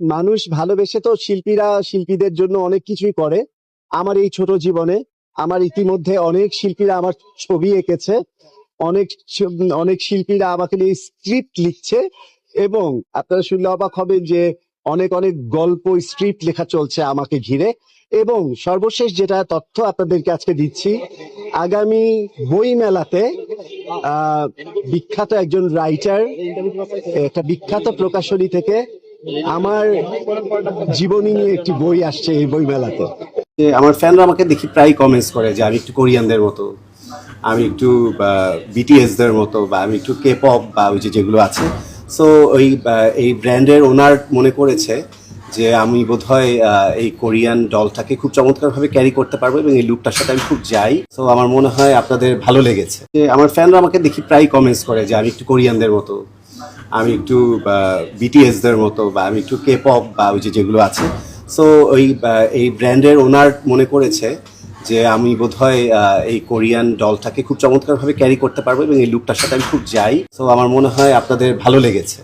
মানুষ ভালোবেসে তো শিল্পীরা শিল্পীদের জন্য অনেক কিছুই করে। আমার এই ছোট জীবনে আমার ইতিমধ্যে অনেক শিল্পীরা আমার ছবি এঁকেছে। অনেক অনেক শিল্পীরা আমাকে নিয়ে স্ক্রিপ্ট লিখছে এবং আপনারা শুনলে অবাক হবেন যে অনেক অনেক গল্প, স্ক্রিপ্ট লেখা চলছে আমাকে ঘিরে এবং সর্বশেষ যেটা তথ্য আপনাদেরকে আজকে দিচ্ছি, আগামী বই মেলাতে বিখ্যাত একজন রাইটার একটা বিখ্যাত প্রকাশনী থেকে আমার জীবনী নিয়ে একটি বই আসছে এই বই মেলাতে আমার ফ্যানরা আমাকে দেখি প্রায় কমেন্টস করে যে আমি একটু কোরিয়ানদের মতো, আমি একটু বিটিএস দের মতো, বা, আমি একটু কে পপ বা, ওই যেগুলো আছে। সো ওই এই ব্র্যান্ডের ওনার মনে করেছে যে আমি বোধহয় এই কোরিয়ান ডলটাকে খুব চমৎকারভাবে ক্যারি করতে পারব এবং এই লুকটার সাথে আমি খুব যাই। সো আমার মনে হয় আপনাদের ভালো লেগেছে। আমার ফ্যানরা আমাকে দেখি প্রায় কমেন্টস করে যে আমি একটু কোরিয়ানদের মতো। আমি একটু বিটিএস দের মতো, বা আমি একটু কে পপ বা ওই যেগুলো আছে। সো ওই এই ব্র্যান্ডের ওনার মনে করেছে যে আমি বোধহয় এই কোরিয়ান ডলটাকে খুব চমৎকারভাবে ক্যারি করতে পারব এবং এই লুকটার সাথে আমি খুব যাই। সো আমার মনে হয় আপনাদের ভালো লেগেছে।